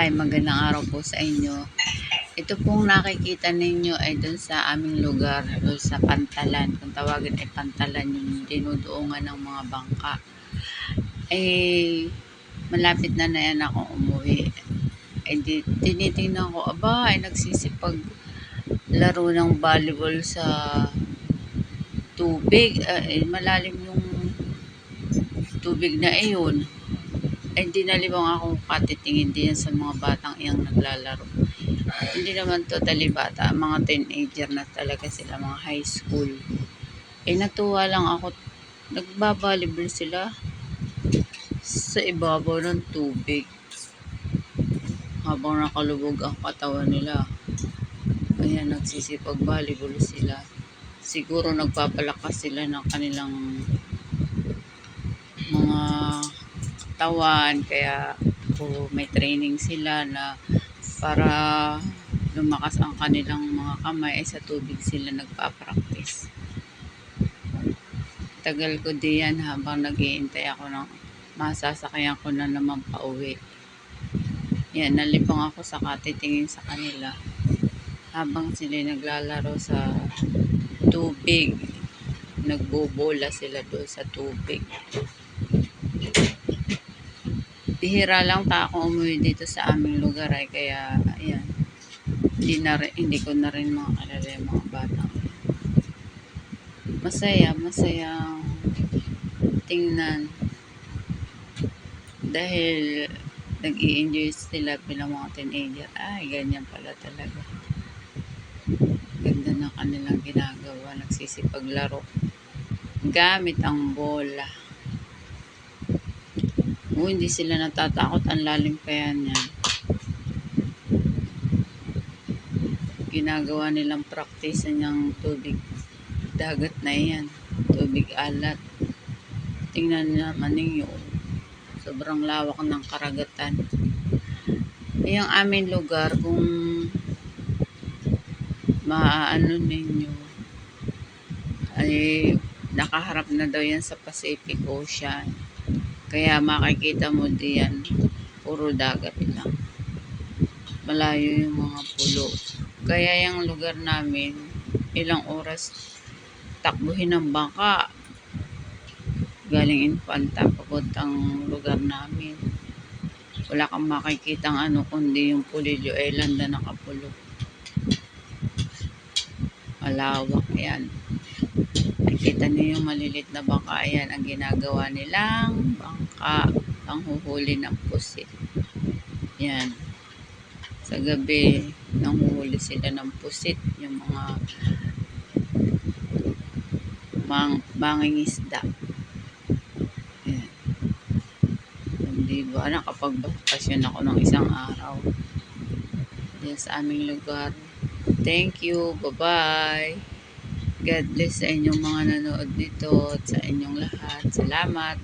Ay, magandang araw po sa inyo. Ito pong nakikita ninyo ay dun sa aming lugar, dun sa Pantalan. Kung tawagin ay Pantalan, yung dinuduungan ng mga bangka. Eh, malapit na na yan ako umuwi. Eh, di, tinitingnan ko, aba, ay nagsisipag laro ng volleyball sa tubig. Eh, malalim yung tubig na iyon ay hindi nalibang akong katitingin din sa mga batang iyang naglalaro. Hindi naman totally bata, mga teenager na talaga sila, mga high school. Eh natuwa lang ako, nagbabalibol sila sa ibabaw ng tubig. Habang nakalubog ang katawan nila. Ayan, nagsisipag volleyball sila. Siguro nagpapalakas sila ng kanilang mga katawan kaya po may training sila na para lumakas ang kanilang mga kamay ay sa tubig sila nagpa-practice. Tagal ko diyan habang nagiintay ako ng masasakyan ko na naman pauwi. Yan, nalipang ako sa katitingin sa kanila habang sila naglalaro sa tubig. Nagbobola sila doon sa tubig bihira lang ta ako umuwi dito sa aming lugar ay kaya ayan. Hindi, na rin, hindi ko na rin mga kalala yung mga bata. Masaya masaya tingnan. Dahil nag enjoy sila bilang mga teenager. Ay ganyan pala talaga. Ganda ng kanilang ginagawa nagsisipaglaro. Gamit ang bola o, hindi sila natatakot. Ang lalim kaya niyan. Ginagawa nilang practice ng tubig dagat na yan. Tubig alat. Tingnan naman ninyo. Sobrang lawak ng karagatan. Yung aming lugar, kung maaano ninyo, ay nakaharap na daw yan sa Pacific Ocean. Kaya makikita mo diyan, puro dagat lang. Malayo yung mga pulo. Kaya yung lugar namin, ilang oras takbuhin ng bangka. Galing Infanta, papuntang lugar namin. Wala kang makikita ano, kundi yung Pulilio Island na nakapulo. Malawak yan. Nakikita niyo yung malilit na bangka. Ayan ang ginagawa nilang bangka. Panghuhuli ng pusit. Yan. Sa gabi, nanghuhuli sila ng pusit. Yung mga mang, manging isda. Yan. Di ba? Nakapagbakasyon ako ng isang araw. Yan sa aming lugar. Thank you. Bye-bye. God bless sa inyong mga nanood nito at sa inyong lahat. Salamat.